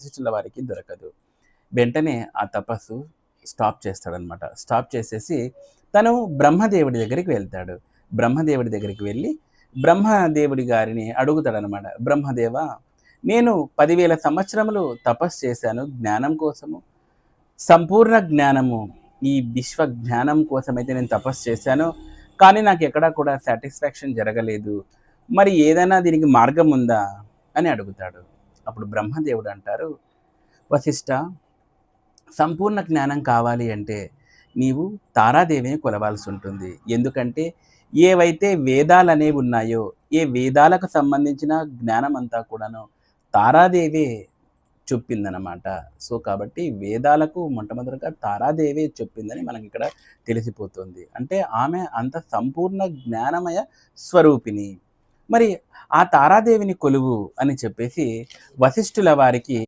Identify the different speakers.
Speaker 1: వశిష్ఠుల వారికి దొరకదు. వెంటనే ఆ తపస్సు స్టాప్ చేస్తాడనమాట స్టాప్ చేసేసి తను బ్రహ్మదేవుడి దగ్గరికి వెళ్తాడు. బ్రహ్మదేవుడి దగ్గరికి వెళ్ళి బ్రహ్మదేవుడి గారిని అడుగుతాడనమాట బ్రహ్మదేవ నేను పదివేల సంవత్సరములు తపస్సు చేశాను. జ్ఞానం కోసము సంపూర్ణ జ్ఞానము ఈ విశ్వ జ్ఞానం కోసమైతే నేను తపస్సు చేశాను. కానీ నాకు ఎక్కడా కూడా సాటిస్ఫాక్షన్ జరగలేదు. మరి ఏదైనా దీనికి మార్గం ఉందా? అని అడుగుతాడు. అప్పుడు బ్రహ్మదేవుడు అంటారు వశిష్ట సంపూర్ణ జ్ఞానం కావాలి అంటే నీవు తారాదేవిని కొలవాల్సి ఉంటుంది. ఎందుకంటే ఏవైతే వేదాలు అనేవి ఉన్నాయో ఏ వేదాలకు సంబంధించిన జ్ఞానం అంతా కూడాను తారాదేవే చెప్పిందనమాట సో కాబట్టి వేదాలకు మొట్టమొదటిగా తారాదేవే చెప్పిందని మనకి ఇక్కడ తెలిసిపోతుంది. అంటే ఆమె అంత సంపూర్ణ జ్ఞానమయ స్వరూపిణి. మరి ఆ తారాదేవిని కొలువు అని చెప్పేసి వశిష్ఠుల వారికి